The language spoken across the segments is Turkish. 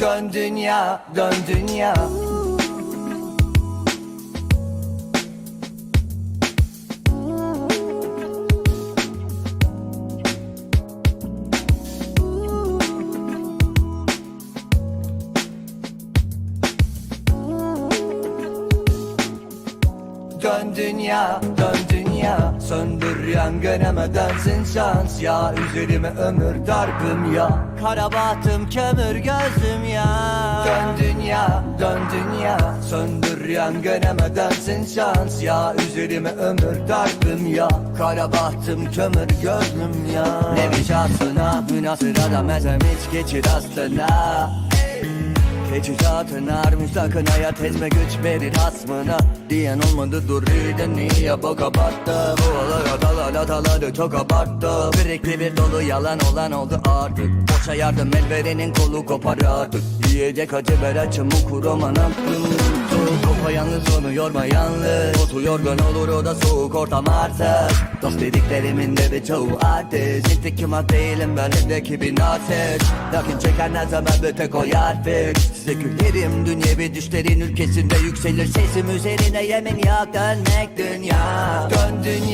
Dön dünya, dön dünya. Dön dünya, dön dünya. Söndür yangınımı dönsün şans. Ya Üzerime ömür dargın ya. Karabahtım kömür gözüm ya Dön dünya, dön dünya. Söndür yangınımı dönsün şans. Ya Üzerime ömür dargın ya. Karabahtım kömür gözüm ya. Ne bir şansına münasırada mezem hiç geçir aslına Teçhizatın armış sakın hayat ezme güç verir hasmına Diyen olmadı dur iyiden niye bok abarttı Bu olay dala dalaları çok abarttı. Sürekli bir dolu yalan olan oldu artık. Boşa yardım el verenin kolu kopar artık. Yiyecek acı ver açımı kurumanım Kopa yalnız onu yorma yalnız. Otu yorgun olur o da soğuk ortam artık. Dost dediklerimin de bir çoğu artist İntikimat değilim ben evdeki bir narsist. Lakin çeken her zaman bir tek o yer fix. Size gülerim dünyevi düşlerin ülkesinde yükselir. Sesim üzerine yemin yok dönmek dünya. Dön dünya,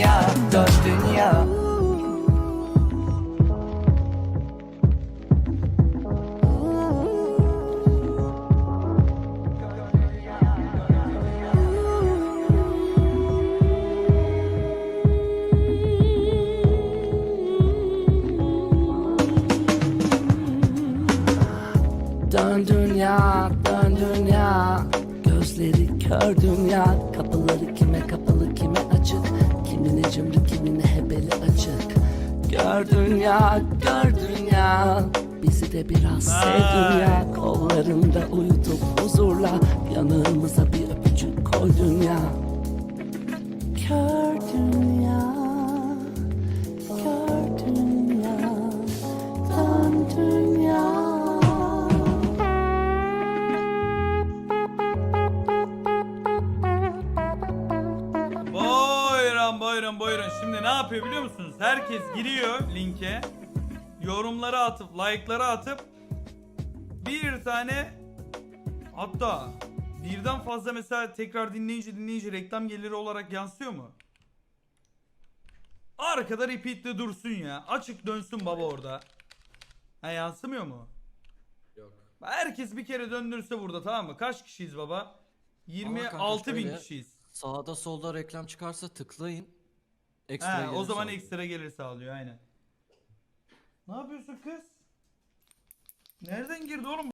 Dön dünya, dön dünya. Gözleri kör dünya. Kapıları kime kapalı kime açık? Kimine cimri kimine hebeli açık. Gör dünya, gör dünya. Bizi de biraz sev dünya. Kollarında uyutup huzurla Yanağımıza Buyurun buyurun. Şimdi ne yapıyor biliyor musunuz? Herkes giriyor linke. Yorumları atıp, like'ları atıp bir tane hatta birden fazla mesela tekrar dinleyince dinleyince reklam geliri olarak yansıyor mu? Arkada repeat'te dursun ya. Açık dönsün baba orada. Ha yansımıyor mu? Yok. Herkes bir kere döndürse burada tamam mı? Kaç kişiyiz baba? kanka 26 bin şöyle, kişiyiz. Sağda solda reklam çıkarsa tıklayın. Ekstra o gelir zaman sağlıyor. ekstra gelir sağlıyor aynen. Ne yapıyorsun kız? Nereden girdi oğlum?